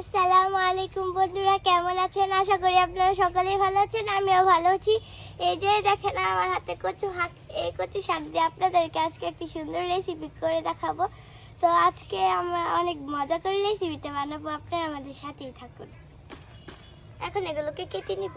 আলাইকুম বন্ধুরা, কেমন আছেন? আশা করি আপনারা সকলেই ভালো আছেন, আমিও ভালো আছি। এই যে দেখেন, আমার হাতে কচু হাঁক, এই কচু শাক দিয়ে আপনাদেরকে আজকে একটি সুন্দর রেসিপি করে দেখাবো। তো আজকে আমরা অনেক মজা করে রেসিপিটা বানাবো, আপনারা আমাদের সাথেই থাকুন। এখন এগুলোকে কেটে নিব।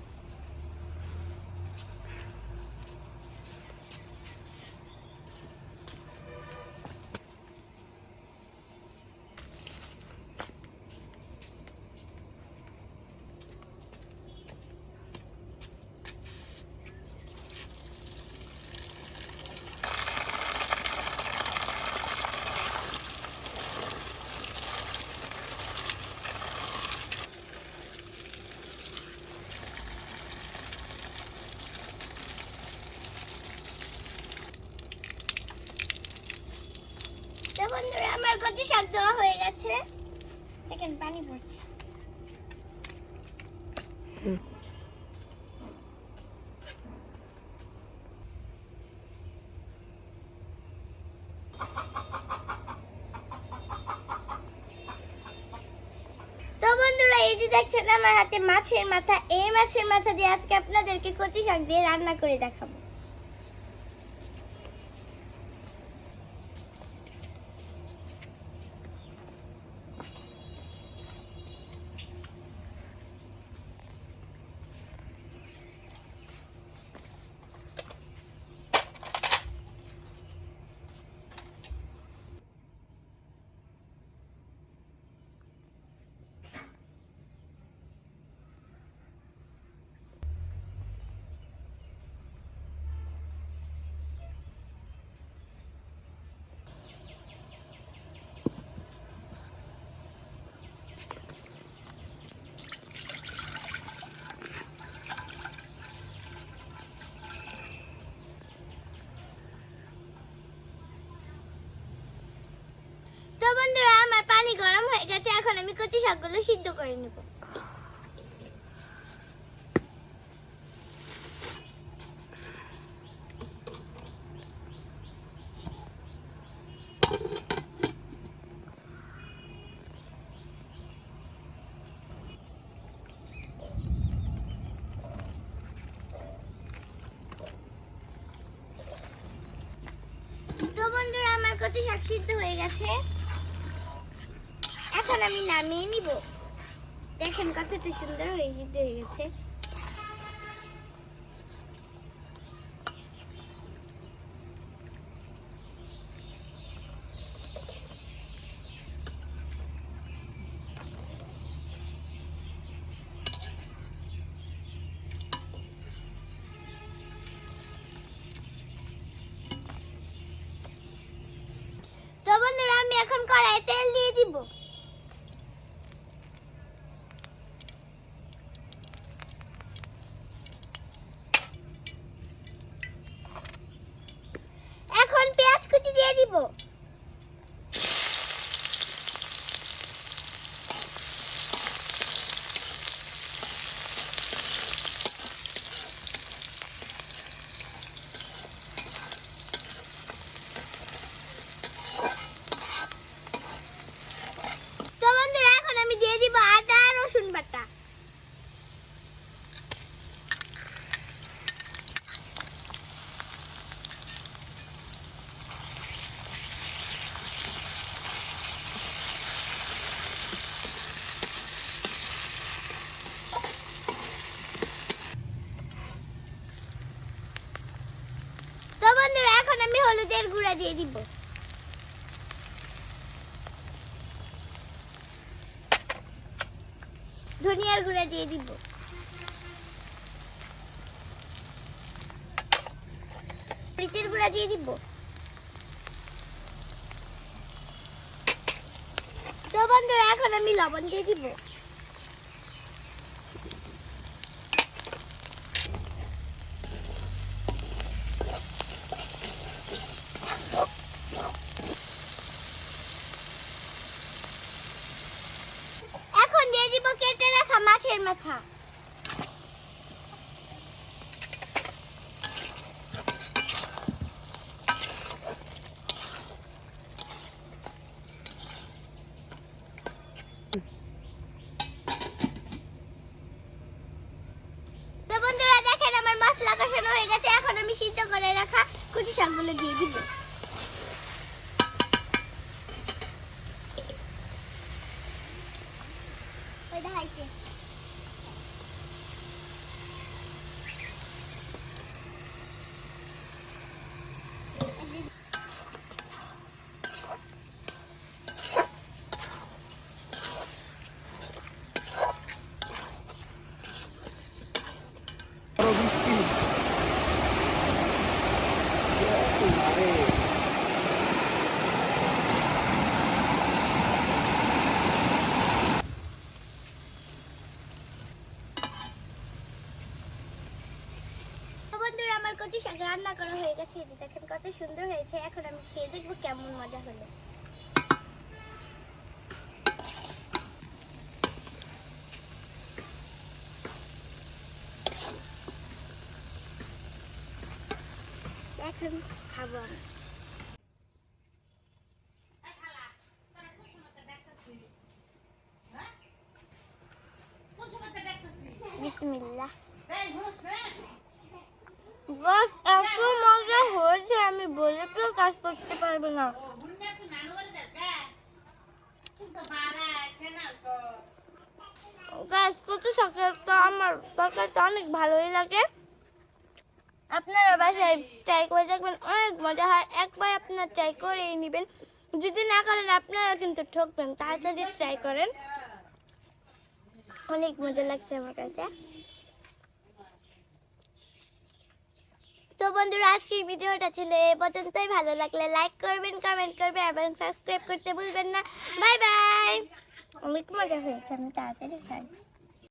আমার কচু শাক হয়ে গেছে। পানি পড়ছে। এই যে দেখছেন, আমার হাতে মাছের মাথা, এই মাছের মাথা দিয়ে আজকে আপনাদেরকে কচু শাক দিয়ে রান্না করে দেখাবো তো বন্ধুরা আমার পানি গরম হয়ে গেছে এখন আমি কচি শাকগুলো সিদ্ধ করে নেব। তো বন্ধুরা আমার কচু শাক সিদ্ধ হয়ে গেছে। এখন আমি নামিয়ে নিব। দেখেন কতটা সুন্দর হয়ে গেছে। বন্ধুরা, আমি এখন কড়াই তেল দিয়ে দিব এখন পেঁয়াজ কুচি দিয়ে দিব গুঁড়া দিয়ে দিব। ধনিয়ার গুঁড়া দিয়ে দিব। মরিচের গুঁড়া দিয়ে দিব। তো বন্ধুরা, এখন আমি লবণ দিয়ে দিব এখন দিয়ে দিব কেটে রাখা মাছের মাথা বন্ধুরা দেখেন আমার মশলা কষানো হয়ে গেছে এখন আমি সিদ্ধ করে রাখা কুচি শাকগুলো দিয়ে দিব ওই দেখাইছে আরও বৃষ্টি আরে তো বন্ধুরা আমার কচু শাক রান্না করা হয়ে গেছে। যে দেখেন কত সুন্দর হয়েছে। এখন আমি খেয়ে দেখব কেমন মজা হলো। এখন খাব বাস, এত মজা হয়েছে, আমি বলে তো কাজ করতে পারব না। কাজ করতে সকালটা আমার তরকারিটা অনেক ভালোই লাগে। আপনারা বাসায় ট্রাই করে দেখবেন, অনেক মজা হয়। একবার আপনার ট্রাই করেই নেবেন। যদি না করেন, আপনারা কিন্তু ঠকবেন। তাড়াতাড়ি ট্রাই করেন। অনেক মজা লাগছে আমার কাছে। তো বন্ধুরা, আজকের ভিডিওটা ছিল এ পর্যন্তই। ভালো লাগলে লাইক করবেন কমেন্ট করবেন এবং সাবস্ক্রাইব করতে ভুলবেন না। বাই বাই অনেক মজা হয়েছে, আমি তাড়াতাড়ি